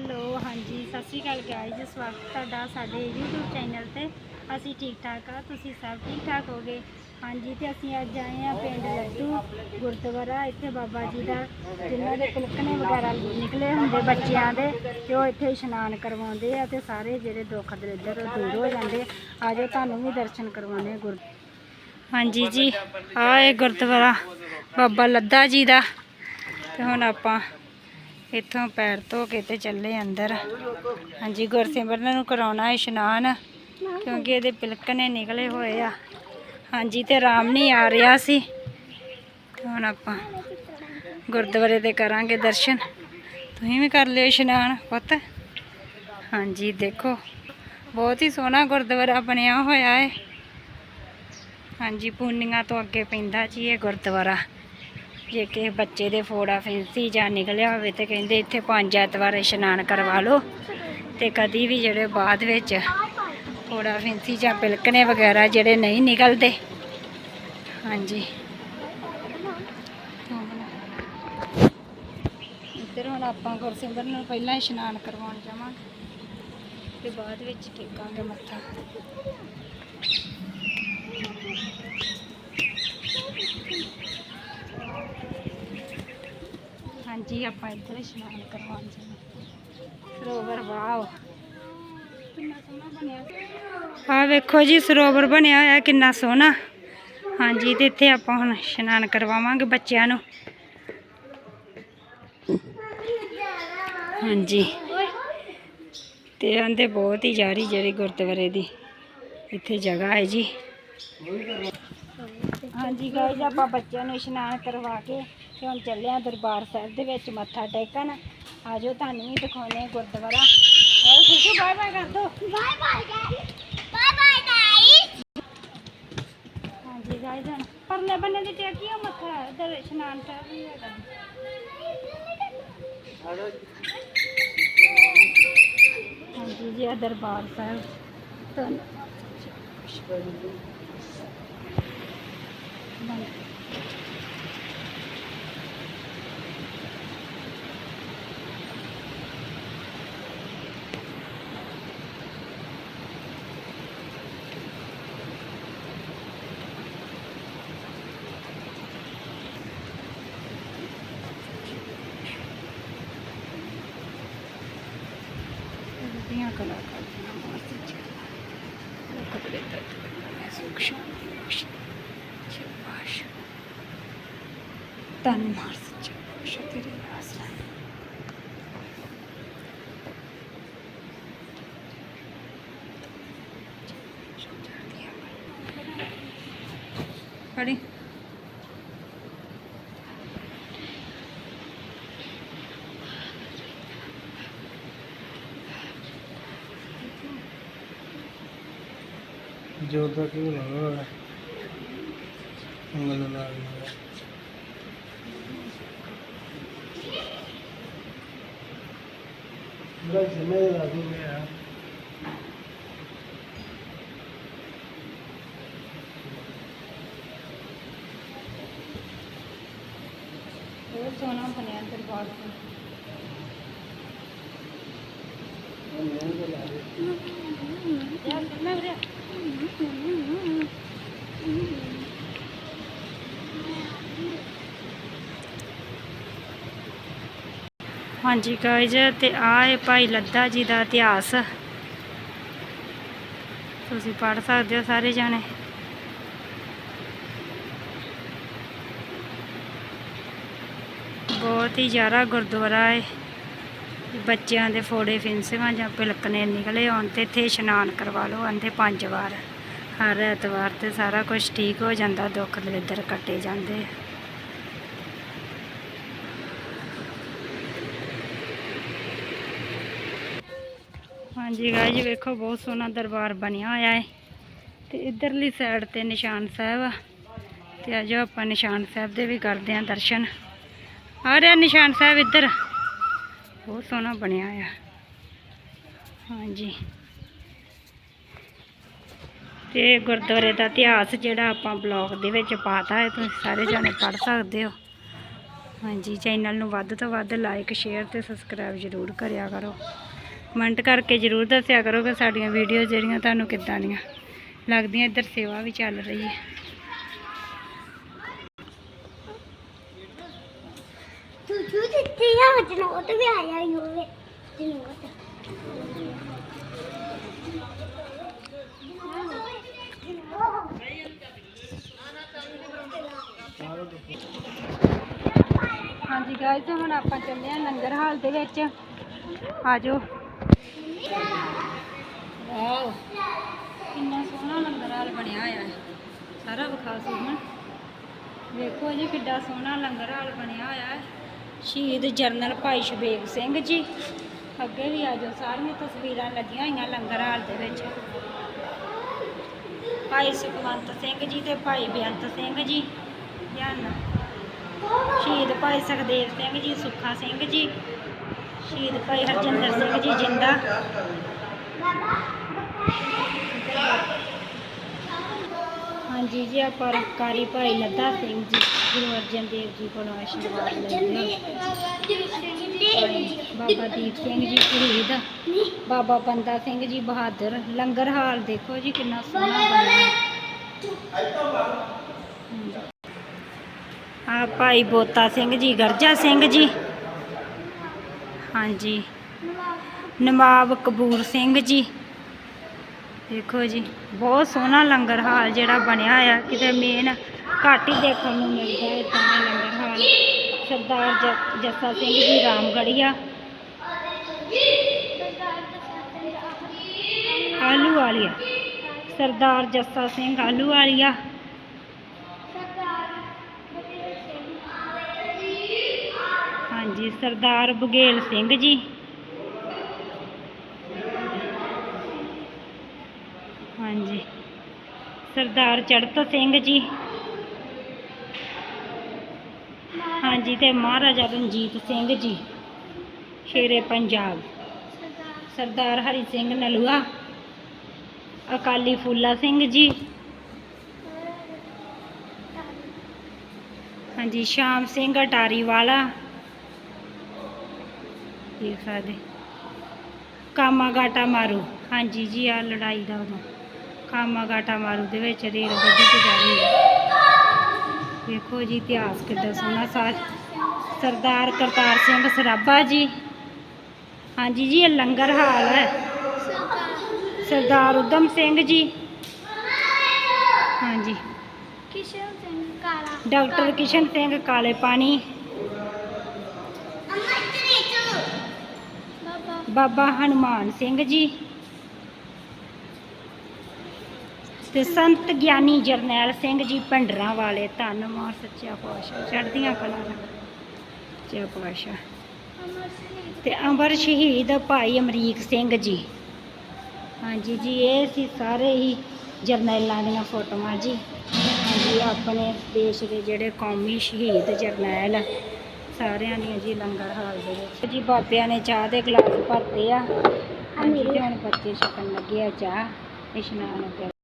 Hello, ਹਾਂਜੀ, ਸਤਿ ਸ਼੍ਰੀ ਅਕਾਲ guys ਸਵਾਗਤ ਤੁਹਾਡਾ ਸਾਡੇ YouTube ਚੈਨਲ ਤੇ। ਅਸੀਂ ਠੀਕ ਠਾਕ ਆ, ਤੁਸੀਂ ਸਭ ਠੀਕ ਠਾਕ ਹੋਗੇ? ਹਾਂਜੀ, ਤੇ ਅਸੀਂ ਅੱਜ ਆਏ ਆ ਪਿੰਡ ਲੱਡੂ ਗੁਰਦੁਆਰਾ। ਇੱਥੇ ਬਾਬਾ ਜੀ ਦਾ ਜਿਨ੍ਹਾਂ ਦੇ ਤਿਲਕਣੇ ਵਗੈਰਾ ਨਿਕਲੇ ਹੁੰਦੇ ਬੱਚਿਆਂ ਦੇ, ਤੇ ਉਹ ਇੱਥੇ ਇਸ਼ਨਾਨ ਕਰਵਾਉਂਦੇ ਆ ਤੇ ਸਾਰੇ ਜਿਹੜੇ ਦੁੱਖ ਦਰਿਦਰ ਉਹ ਦੂਰ ਹੋ ਜਾਂਦੇ। ਆਜੋ ਤੁਹਾਨੂੰ ਵੀ ਦਰਸ਼ਨ ਕਰਵਾਉਂਦੇ ਗੁਰ ਹਾਂਜੀ ਜੀ ਆਏ ਗੁਰਦੁਆਰਾ ਬਾਬਾ ਲੱਦਾ ਜੀ ਦਾ। ਤੇ ਹੁਣ ਆਪਾਂ ਇੱਥੋਂ ਪੈਰ ਧੋ ਕੇ ਤੇ ਚੱਲੇ ਅੰਦਰ। ਹਾਂਜੀ, ਗੁਰਸਿਮਰਨ ਨੂੰ ਕਰਾਉਣਾ ਇਸ਼ਨਾਨ, ਕਿਉਂਕਿ ਇਹਦੇ ਪਿਲਕਣੇ ਨਿਕਲੇ ਹੋਏ ਆ। ਹਾਂਜੀ, ਤੇ ਆਰਾਮ ਨਹੀਂ ਆ ਰਿਹਾ ਸੀ। ਤੇ ਹੁਣ ਆਪਾਂ ਗੁਰਦੁਆਰੇ ਦੇ ਕਰਾਂਗੇ ਦਰਸ਼ਨ। ਤੁਸੀਂ ਵੀ ਕਰ ਲਿਓ ਇਸ਼ਨਾਨ, ਪੁੱਤ। ਹਾਂਜੀ, ਦੇਖੋ, ਬਹੁਤ ਹੀ ਸੋਹਣਾ ਗੁਰਦੁਆਰਾ ਬਣਿਆ ਹੋਇਆ ਹੈ ਹਾਂਜੀ ਪੂਨੀਆਂ ਤੋਂ ਅੱਗੇ ਪੈਂਦਾ ਜੀ ਇਹ ਗੁਰਦੁਆਰਾ। ਜੇ ਕਿਸੇ ਬੱਚੇ ਦੇ ਫੋੜਾ ਫੈਂਸੀ ਜਾਂ ਨਿਕਲਿਆ ਹੋਵੇ ਤੇ ਕਹਿੰਦੇ ਇੱਥੇ ਪੰਜ ਐਤਵਾਰ ਇਸ਼ਨਾਨ ਕਰਵਾ ਲਓ। ਤੇ ਕਦੀ ਵੀ ਜਿਹੜੇ ਬਾਅਦ ਵਿੱਚ ਫੋੜਾ ਫੈਂਸੀ ਜਾਂ ਪਿਲਕਣੇ ਵਗੈਰਾ ਜਿਹੜੇ ਨਹੀਂ ਨਿਕਲਦੇ। ਹਾਂਜੀ। ਇੱਧਰ ਹੁਣ ਆਪਾਂ ਗੁਰਸਿਮਰਨ ਨੂੰ ਪਹਿਲਾਂ ਇਸ਼ਨਾਨ ਕਰਵਾਉਣ ਜਾਵਾਂਗੇ। ਤੇ ਬਾਅਦ ਵਿੱਚ ਟੇਕਾਂਗੇ ਮੱਥਾ। ਹਾਂਜੀ ਆਪਾਂ ਇੱਧਰ ਇਸ਼ਨਾਨ ਕਰਵਾਉਣ ਜਾਣਾ। ਸਰੋਵਰ, ਵਾਓ। ਆ ਵੇਖੋ ਜੀ, ਸਰੋਵਰ ਬਣਿਆ ਹੋਇਆ, ਕਿੰਨਾ ਸੋਹਣਾ। ਹਾਂਜੀ, ਤੇ ਇੱਥੇ ਆਪਾਂ ਹੁਣ ਇਸ਼ਨਾਨ ਕਰਵਾਵਾਂਗੇ ਬੱਚਿਆਂ ਨੂੰ। ਹਾਂਜੀ। ਤੇ ਆਂਦੇ ਬਹੁਤ ਹੀ ਜਾਰੀ ਜਿਹੜੀ ਗੁਰਦੁਆਰੇ ਦੀ। ਇੱਥੇ ਜਗ੍ਹਾ ਹੈ ਜੀ। ਹਾਂਜੀ ਗਾਇਜ਼ ਆਪਾਂ ਬੱਚਿਆਂ ਨੂੰ ਇਸ਼ਨਾਨ ਕਰਵਾ ਕੇ ਤੇ ਹੁਣ ਚੱਲੇ ਆ ਦਰਬਾਰ ਸਾਹਿਬ ਦੇ ਵਿੱਚ ਮੱਥਾ ਟੇਕਣ। ਆਜੋ ਤੁਹਾਨੂੰ ਵੀ ਦਿਖਾਉਣੇ ਗੁਰਦੁਆਰਾ। ਹੋਰ ਖੁਸ਼ੂ ਬਾਏ ਬਾਏ ਕਰ ਦੋ। Bye bye guys bye bye guys ਹਾਂਜੀ ਹੁਣ ਪਰਲੇ ਬੰਨੇ ਦੀ ਟੇਕੀ ਆ ਮੱਥਾ ਇਧਰ ਇਸ਼ਨਾਨ ਸਾਹਿਬ ਵੀ ਹੈਗਾ ਹਾਂਜੀ ਜੀ ਆ ਦਰਬਾਰ ਸਾਹਿਬ। ਧੰਨ dünya kadar kalbimden bahsedecek. O kadar ederdim. Neyse okuşan demiş. Çıkmış. Ben Mars'ı çıkmış. Öteri aslan. Ready? ਪੜੀ ਜੋ ਤੱਕ ਹੀ ਹੋਣਾ ਉਂਗਲ ਨਾਲ ਸਮੇਂ ਦਾ ਹੋ ਗਿਆ ਬਹੁਤ ਸੋਹਣਾ ਬਣਿਆ ਦਰਬਾਰ ਸਾਹਿਬ ਯਾਰ ਕਿੰਨਾ ਵੀਰੇ ਹਾਂਜੀ ਗਾਇਜ਼ ਤੇ ਆਏ ਭਾਈ ਲੱਦਾ ਜੀ ਦਾ ਇਤਿਹਾਸ। ਤੁਸੀਂ ਪੜ੍ਹ ਸਕਦੇ ਹੋ ਸਾਰੇ ਜਾਣੇ। ਬਹੁਤ ਹੀ ਜ਼ਿਆਦਾ ਗੁਰਦੁਆਰਾ ਹੈ। ਬੱਚਿਆਂ ਦੇ ਫੋੜੇ ਫਿੰਸੀਆਂ ਜਾਂ ਪਿਲਕਣੇ ਨਿਕਲੇ ਆਉਣ ਤੇ ਇੱਥੇ ਇਸ਼ਨਾਨ ਕਰਵਾ ਲਓ, ਆਂਦੇ ਪੰਜ ਵਾਰ। ਹਰ ਐਤਵਾਰ ਤੇ ਸਾਰਾ ਕੁਝ ਠੀਕ ਹੋ ਜਾਂਦਾ, ਦੁੱਖ ਦਲਿੱਦਰ ਕੱਟੇ ਜਾਂਦੇ। ਹਾਂਜੀ ਗਾਇਜ਼ ਵੇਖੋ, ਬਹੁਤ ਸੋਹਣਾ ਦਰਬਾਰ ਬਣਿਆ ਹੋਇਆ ਹੈ। ਤੇ ਇਧਰਲੀ ਸਾਈਡ ਤੇ ਨਿਸ਼ਾਨ ਸਾਹਿਬ ਆ। ਤੇ ਆਜੋ ਆਪਾਂ ਨਿਸ਼ਾਨ ਸਾਹਿਬ ਦੇ ਵੀ ਕਰਦੇ ਆਂ ਦਰਸ਼ਨ। ਆ ਰਿਹਾ ਨਿਸ਼ਾਨ ਸਾਹਿਬ ਇੱਧਰ। ਬਹੁਤ ਸੋਹਣਾ ਬਣਿਆ ਆ ਹਾਂਜੀ। ਤੇ ਗੁਰਦੁਆਰੇ ਦਾ ਇਤਿਹਾਸ ਜਿਹੜਾ ਆਪਾਂ ਬਲੌਗ ਦੇ ਵਿੱਚ ਪਾਤਾ ਹੈ, ਤੁਸੀਂ ਸਾਰੇ ਜਾਣੇ ਪੜ੍ਹ ਸਕਦੇ ਹੋ। ਹਾਂਜੀ ਚੈਨਲ ਨੂੰ ਵੱਧ ਤੋਂ ਵੱਧ ਲਾਈਕ ਸ਼ੇਅਰ ਤੇ ਸਬਸਕ੍ਰਾਈਬ ਜ਼ਰੂਰ ਕਰਿਆ ਕਰੋ। ਕਮੈਂਟ ਕਰਕੇ ਜ਼ਰੂਰ ਦੱਸਿਆ ਕਰੋ ਕਿ ਸਾਡੀਆਂ ਵੀਡੀਓ ਜਿਹੜੀਆਂ ਤੁਹਾਨੂੰ ਕਿੱਦਾਂ ਦੀਆਂ ਲੱਗਦੀਆਂ, ਇੱਧਰ ਸੇਵਾ ਵੀ ਚੱਲ ਰਹੀ ਹੈ। ਤੂੰ ਤੂੰ ਦਿੱਤੀ ਆ ਜਨੋਟ ਵੀ ਆਇਆ ਹੀ ਹੋਵੇ। ਜਨੋਟ ਹਾਂਜੀ ਗਾਇਸ ਹੁਣ ਆਪਾਂ ਚੱਲੇ ਆ ਲੰਗਰ ਹਾਲ ਦੇ ਵਿੱਚ। ਆ ਜਾਓ ਵਾਓ, ਕਿੰਨਾ ਸੋਹਣਾ ਲੰਗਰ ਹਾਲ ਬਣਿਆ ਹੋਇਆ ਹੈ। ਸਾਰਾ ਵਿਖਾ ਸੁਣ ਵੇਖੋ ਜੀ, ਕਿੱਡਾ ਸੋਹਣਾ ਲੰਗਰ ਹਾਲ ਬਣਿਆ ਹੋਇਆ ਹੈ। ਸ਼ਹੀਦ ਜਰਨਲ ਭਾਈ ਸ਼ਬੇਗ ਸਿੰਘ ਜੀ। ਅੱਗੇ ਵੀ ਆ ਜਾਓ ਸਾਰੀਆਂ ਤਸਵੀਰਾਂ ਲੱਗੀਆਂ ਹੋਈਆਂ ਲੰਗਰ ਹਾਲ ਦੇ ਵਿੱਚ। ਭਾਈ ਸੁਖਵੰਤ ਸਿੰਘ ਜੀ ਤੇ ਭਾਈ ਬੇਅੰਤ ਸਿੰਘ ਜੀ। ਧਿਆਨ ਸ਼ਹੀਦ ਭਾਈ ਸੁਖਦੇਵ ਸਿੰਘ ਜੀ, ਸੁੱਖਾ ਸਿੰਘ ਜੀ, ਸ਼ਹੀਦ ਭਾਈ ਹਰਜਿੰਦਰ ਸਿੰਘ ਜੀ ਜਿੰਦਾ। ਹਾਂਜੀ ਜੀ, ਆਪਾਂ ਰਫਕਾਰੀ ਭਾਈ ਲੱਦਾ ਸਿੰਘ ਜੀ, ਗੁਰੂ ਅਰਜਨ ਦੇਵ ਜੀ ਕੋਲੋਂ ਆਸ਼ੀਰਵਾਦ ਲੈਂਦੇ ਹਾਂ। ਬਾਬਾ ਦੀਪ ਸਿੰਘ ਜੀ ਸ਼ਹੀਦ। ਬਾਬਾ ਬੰਦਾ ਸਿੰਘ ਜੀ ਬਹਾਦਰ। ਲੰਗਰ ਹਾਲ ਦੇਖੋ ਜੀ, ਕਿੰਨਾ ਸੋਹਣਾ ਬਣਿਆ। ਆ ਭਾਈ ਬੋਤਾ ਸਿੰਘ ਜੀ, ਗਰਜਾ ਸਿੰਘ ਜੀ। ਹਾਂਜੀ। ਨਵਾਬ ਕਬੂਰ ਸਿੰਘ ਜੀ। ਦੇਖੋ ਜੀ, ਬਹੁਤ ਸੋਹਣਾ ਲੰਗਰ ਹਾਲ ਜਿਹੜਾ ਬਣਿਆ ਆ। ਕਿਤੇ ਮੇਨ ਘੱਟ ਹੀ ਦੇਖਣ ਨੂੰ ਮਿਲਦਾ ਹੈ ਤਾਂ ਲੰਗਰ ਹਾਲ। ਸਰਦਾਰ ਜ- ਜੱਸਾ ਸਿੰਘ ਜੀ ਰਾਮਗੜੀਆ ਆਲੂ ਵਾਲੀਆ ਸਰਦਾਰ ਜੱਸਾ ਸਿੰਘ ਆਲੂ ਵਾਲੀਆ ਹਾਂਜੀ, ਸਰਦਾਰ ਬਗੇਲ ਸਿੰਘ ਜੀ। ਹਾਂਜੀ, ਸਰਦਾਰ ਚੜਤ ਸਿੰਘ ਜੀ। ਹਾਂਜੀ, ਤੇ ਮਹਾਰਾਜਾ ਰਣਜੀਤ ਸਿੰਘ ਜੀ, ਸ਼ੇਰੇ ਪੰਜਾਬ। ਸਰਦਾਰ ਹਰੀ ਸਿੰਘ ਨਲੂਆ, ਅਕਾਲੀ ਫੂਲਾ ਸਿੰਘ ਜੀ। ਹਾਂਜੀ, ਸ਼ਾਮ ਸਿੰਘ ਅਟਾਰੀ ਵਾਲਾ ਦੇਖ ਸਕਦੇ ਕਾਮਾ ਗਾਟਾ ਮਾਰੂ। ਹਾਂਜੀ ਜੀ ਆ ਲੜਾਈ ਦਾ ਉਦੋਂ। ਕਾਮਾ ਗਾਟਾ ਮਾਰੂ ਦੇ ਵਿੱਚ ਰੇਲ ਗੱਡੀ ਤੇ ਜਾ ਰਹੀ ਹੈ ਵੇਖੋ ਜੀ ਇਤਿਹਾਸ ਕਿੱਦਾਂ ਸੋਹਣਾ। ਸਾਰ ਸਰਦਾਰ ਕਰਤਾਰ ਸਿੰਘ ਸਰਾਭਾ ਜੀ। ਹਾਂਜੀ ਜੀ ਇਹ ਲੰਗਰ ਹਾਲ ਹੈ। ਸਰਦਾਰ ਉਦਮ ਸਿੰਘ ਜੀ। ਹਾਂਜੀ। ਕਿਸ਼ਨ ਸਿੰਘ ਕਾਲਾ। ਡਾਕਟਰ ਕਿਸ਼ਨ ਸਿੰਘ ਕਾਲੇ ਪਾਣੀ। ਬਾਬਾ ਬਾਬਾ ਹਨੂਮਾਨ ਸਿੰਘ ਜੀ ਤੇ ਸੰਤ ਗਿਆਨੀ ਜਰਨੈਲ ਸਿੰਘ ਜੀ ਭੰਡਰਾਂ ਵਾਲੇ ਧੰਨ ਮਾਰ ਸੱਚਾ ਪਾਤਸ਼ਾਹ, ਚੜ੍ਹਦੀਆਂ ਕਲਾਂ ਦਾ ਸੱਚਾ ਪਾਤਸ਼ਾਹ। ਅਮਰ ਤੇ ਅਮਰ ਸ਼ਹੀਦ ਭਾਈ ਅਮਰੀਕ ਸਿੰਘ ਜੀ। ਹਾਂਜੀ ਜੀ, ਇਹ ਸੀ ਸਾਰੇ ਹੀ ਜਰਨੈਲਾਂ ਦੀਆਂ ਫੋਟੋਆਂ ਜੀ। ਹਾਂਜੀ, ਆਪਣੇ ਦੇਸ਼ ਦੇ ਜਿਹੜੇ ਕੌਮੀ ਸ਼ਹੀਦ ਜਰਨੈਲ ਸਾਰਿਆਂ ਦੀਆਂ ਜੀ ਲੰਗਰ ਹਾਲ ਦੇ ਵਿੱਚ। ਜੀ ਬਾਬਿਆਂ ਨੇ ਚਾਹ ਦੇ ਗਲਾਸ ਭਰਤੇ ਆ। ਹਾਂਜੀ, ਤੇ ਹੁਣ ਬੱਚੇ ਛਕਣ ਲੱਗੇ ਆ ਚਾਹ, ਇਸ਼ਨਾਨ ਕਰ